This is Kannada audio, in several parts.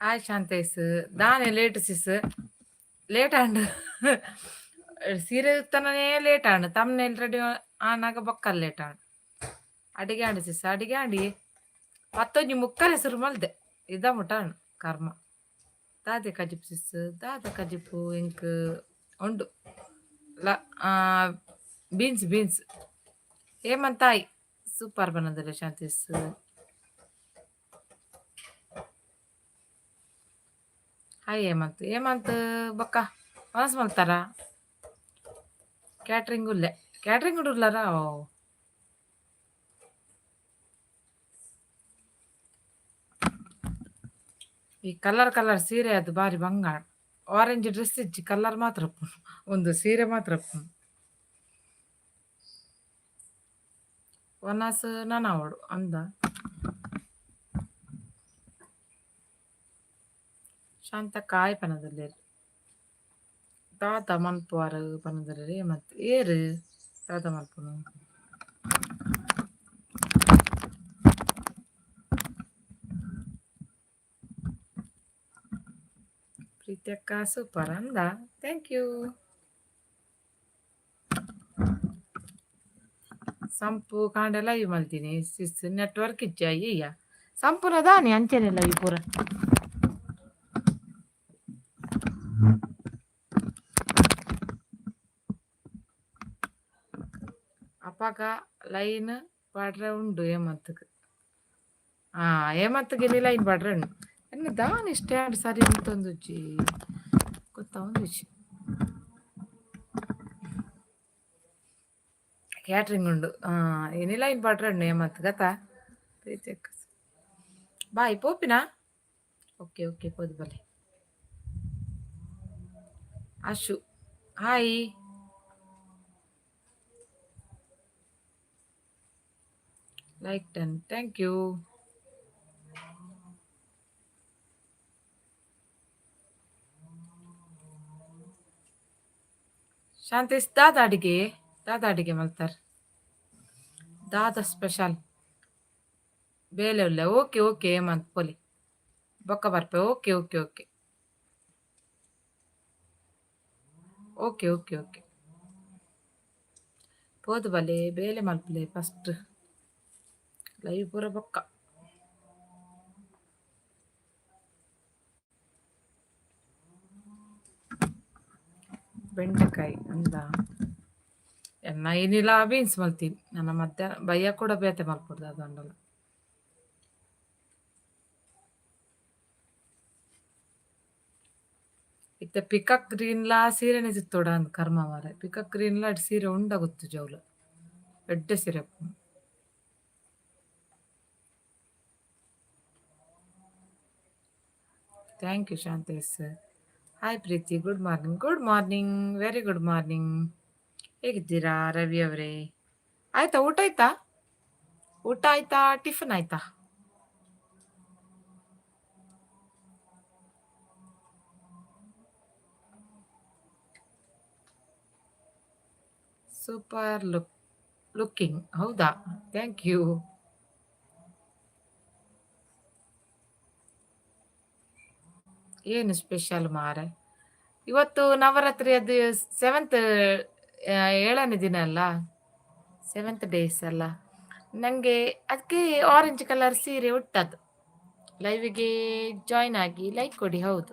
ಹಾಯ್ ಶಾಂತೇಸ್ ದಾನೆ ಲೇಟ್ ಸಿಸ್ ಲೇಟ್ ಆಂಡ್ ಸೀರೆ ತನನೇ ಲೇಟ್ ಆಂಡ್ ತಮ್ಮನೇಲಿ ರೆಡಿ ಆನಾಗ ಬೊಕ್ಕಲ್ ಲೇಟ್ ಆಂಡ್ ಅಡಿಗೆ ಆಂಡ್ ಸಿಸ್ ಅಡಿಗೆ ಆಂಡಿ ಪತ್ತೊಂಜಿ ಮುಕ್ಕಲ್ ಹೆಸರು ಮಲ್ದೆ ಇದ ಮುಟಾಣ್ ಕರ್ಮ. ದಾದೆ ಕಜಿಪ್ ಸಿಸ್ ದಾದ ಕಜಿಪು ಇಂಕ್ ಉಂಡು. ಲ ಬೀನ್ಸ್ ಬೀನ್ಸ್ ಏಮಂತಾಯಿ ಸೂಪರ್ ಬನ್ನದಿಲ್ಲ ಶಾಂತೇಸ್ ಹಾಯ್ ಹೇಮಂತ್ ಹೇಮಂತ್ ಬಕ್ಕ ಮನಸ್ ಮಾಡ್ತಾರ ಕ್ಯಾಟ್ರಿಂಗ್ ಉಲ್ಲೆ. ಕ್ಯಾಟ್ರಿಂಗ್ ಹುಡುಗ್ಲಾರ ಓ. ಈ ಕಲರ್ ಕಲರ್ ಸೀರೆ ಅದು ಬಾರಿ ಬಂಗಾರ. ಆರೆಂಜ್ ಡ್ರೆಸ್ ಇಚ್ಚಿ ಕಲರ್ ಮಾತ್ರ. ಒಂದು ಸೀರೆ ಮಾತ್ರ ಉಪ್ಪುಂಡು. ನಾನು ಅವಳು ಅಂದ. ಶಾಂತಕ್ಕ ಆಯ್ ಪನದಲ್ಲೇರು ತಾತ ಮನ್ಪುವಾರ ಪನದಲ್ಲಿ ಮತ್ತೆ ಏರು ತಾತ ಮಲ್ಪುನು ಪ್ರೀತಿ ಅಕ್ಕ ಸೂಪರ್ ಅಂದ ಥ್ಯಾಂಕ್ ಯು ಸಂಪು ಕಾಂಡ ಲೈವ್ ಮಲ್ತೀನಿ ಸಿಸ್ ನೆಟ್ವರ್ಕ್ ಇಜ್ಜ ಅಯ್ಯ ಸಂಪೂರ್ಣ ದಾನಿ ಅಂಚೆನೆ ಲೈವ್ ಪೂರ ಅಪ್ಪಾಗ ಲೈನ್ ಪಾಡ್ರೆ ಉಂಡು ಹೇಮಂತ್ಗೆ ಆ ಹೇಮಂತ್ಗೆ ಇಲ್ಲಿ ಲೈನ್ ಪಾಡ್ರೆ ಉಂಡು ಎನ್ನ ದಾನಿ ಸ್ಟ್ಯಾಂಡ್ ಸರಿ ಅಂತಂದು ಜಿ ಗೊತ್ತಾ ಒಂದು ವಿಷಯ ಕ್ಯಾಟ್ರಿಂಗ್ ಉಂಡು ಆ ಎನಿ ಲೈನ್ ಪಾಡ್ರೆ ಉಂಡು ಹೇಮಂತ್ ಗತಾ ಪ್ರೀತಿ ಅಕ್ಕ ಬಾಯ್ ಪೋಪಿನಾ ಓಕೆ ಓಕೆ ಪೋದು ಬಲೆ ಅಶು ಹಾಯ್ ಲೈಕ್ ಟನ್ ಥ್ಯಾಂಕ್ ಯು ಶಾಂತೇಶ್ ದಾದ ಅಡಿಗೆ ದಾದ ಅಡಿಗೆ ಮಲ್ತಾರ ದಾದ ಸ್ಪೆಷಲ್ ಬೇಲೆ ಉಲ್ಲ ಓಕೆ ಓಕೆ ಹೇಮಂತ್ ಪೊಲಿ ಬೊಕ್ಕ ಬರ್ಪೆ okay okay okay okay okay okay ಪೋದು ಬಲೆ ಬೇಲೆ ಮಲ್ಪಲೆ ಫಸ್ಟ್ ಲೈವ್ ಪೂರ ಬೊಕ್ಕ ಬೆಂಡೆಕಾಯಿ ಅಂದ ಎನ್ನ ಏನಿಲ್ಲ ಬೀನ್ಸ್ ಮಲ್ತೀನಿ ನನ್ನ ಮಧ್ಯಾಹ್ನ ಬಯ್ಯ ಕೂಡ ಬೇತೆ ಮಲ್ಪಡ್ದು ಅದು ಇತ್ತ ಪಿಕಕ್ ಗ್ರೀನ್ಲ ಸೀರೆನೆ ಸಿತ್ತೋಡ ಅಂದ್ ಕರ್ಮ ಮಾರೆ ಪಿಕಕ್ ಗ್ರೀನ್ಲ ಅಡ್ ಸೀರೆ ಉಂಡಾಗುತ್ತು ಗೊತ್ತು ಜೌಲ. ಎಡ್ಡೆ ಸೀರೆ thank you Shantesh hi Preeti good morning good morning very good morning ಹೇಗಿದ್ದೀರಾ ರವಿ ಅವರೇ? ಆಯ್ತಾ, ಊಟ ಆಯ್ತಾ? ಊಟ ಆಯ್ತಾ, ಟಿಫನ್ ಆಯ್ತಾ? ಸೂಪರ್ ಲುಕ್ ಲುಕ್ಕಿಂಗ್ ಹೌದಾ? ಥ್ಯಾಂಕ್ ಯು ಏನು ಸ್ಪೆಷಲ್ ಮಾರೆ? ಇವತ್ತು ನವರಾತ್ರಿ ಅದು ಸೆವೆಂತ್ ಏಳನೇ ದಿನ ಅಲ್ಲ? ಸೆವೆಂತ್ ಡೇಸ್ ಅಲ್ಲ. ನನಗೆ ಅದಕ್ಕೆ ಆರೆಂಜ್ ಕಲರ್ ಸೀರೆ ಉಟ್ಟದ್ದು ಲೈವಿಗೆ ಜಾಯ್ನ್ ಆಗಿ ಲೈಕ್ ಕೊಡಿ, ಹೌದು.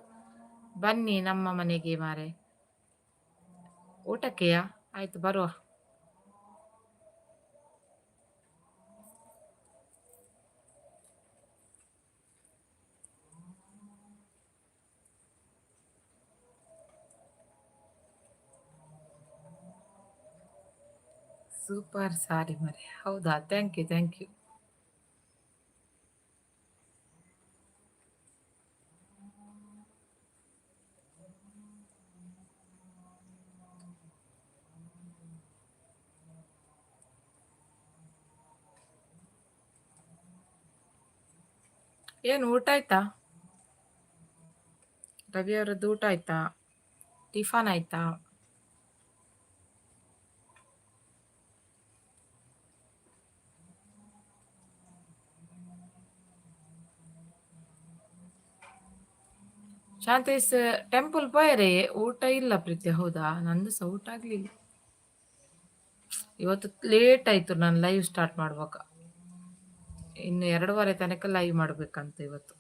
ಬನ್ನಿ ನಮ್ಮ ಮನೆಗೆ ಮಾರೆ. ಊಟಕ್ಕೆಯಾ? ಆಯ್ತು ಬರುವ. ಸೂಪರ್ ಸಾರಿ ಮರೆ. ಹೌದಾ? ಥ್ಯಾಂಕ್ ಯು ಥ್ಯಾಂಕ್ ಯು ಏನು ಊಟ ಆಯ್ತಾ? ರವಿ ಅವರದ್ದು ಊಟ ಆಯ್ತಾ? ಟಿಫನ್ ಆಯ್ತಾ? ಶಾಂತೇಶ್ ಟೆಂಪಲ್ ಪೋಯರೆ ಊಟ ಇಲ್ಲ ಪ್ರೀತಿ, ಹೌದಾ? ನಂದು ಸಹ ಊಟ ಆಗ್ಲಿಲ್ಲ. ಇವತ್ತು ಲೇಟ್ ಆಯ್ತು, ನಾನು ಲೈವ್ ಸ್ಟಾರ್ಟ್ ಮಾಡುವಾಗ ಇನ್ನು ಎರಡೂವರೆ ತನಕ ಲೈವ್ ಮಾಡಬೇಕಂತ ಇವತ್ತು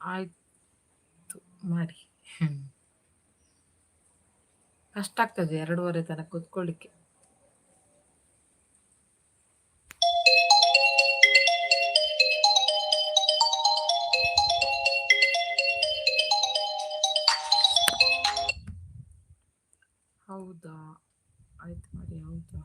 ಆಯ್ತು ಮಾಡಿ. ಕಷ್ಟ ಆಗ್ತದೆ ಎರಡೂವರೆ ತನಕ ಕೂತ್ಕೊಳ್ಳಿಕ್ಕೆ. ಹೌದಾ? ಆಯ್ತು ಮಾಡಿ ಹೌದಾ?